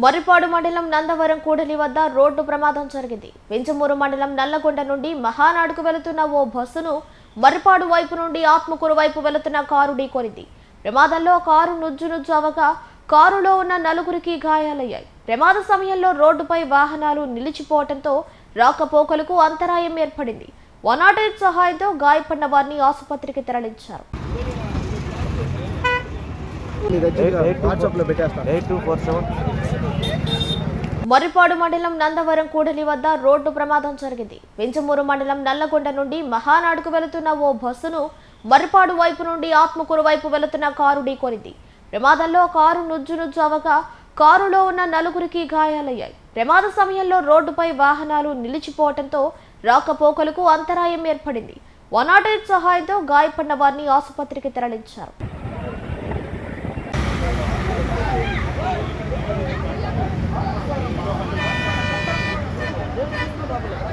మర్రిపాడు మండలం నందవరం కూడలి వద్ద రోడ్డు ప్రమాదం జరిగింది వెంచమూరు మండలం నల్లగొండ నుండి మహానాడుకు వెళుతున్న ఓ బస్సును మర్రిపాడు వైపు నుండి ఆత్మకూరు వైపు వెళుతున్న కారు ఢీకొనింది ప్రమాదంలో కారు నుజ్జు నుజ్జు అవగా కారులో ఉన్న నలుగురికి గాయాలయ్యాయి ప్రమాద సమయంలో రోడ్డుపై వాహనాలు నిలిచిపోవడంతో రాకపోకలకు అంతరాయం ఏర్పడింది వన్ నాట్ ఎయిట్ సహాయంతో గాయపడిన వారిని ఆసుపత్రికి తరలించారు eight two four seven Marripadu మండలం నందవరం కూడలి వద్ద రోడ్డు ప్రమాదం జరిగింది. వెంచమూరు మండలం నల్లగొండ నుండి మహానాడుకు వెళుతున్న ఓ బస్సును మర్రిపాడు వైపు నుండి ఆత్మకూరు వైపు వెళుతున్న కారు ఢీకొనింది. ప్రమాదంలో కారు నుజ్జు నుజ్జు అవగా కారులో ఉన్న నలుగురికి గాయాలయ్యాయి. ప్రమాద సమయంలో రోడ్డుపై వాహనాలు నిలిచిపోవడంతో రాకపోకలకు అంతరాయం ఏర్పడింది. వన్ నాట్ ఎయిట్ సహాయంతో గాయపడిన వారిని ఆసుపత్రికి తరలించారు. olabilir.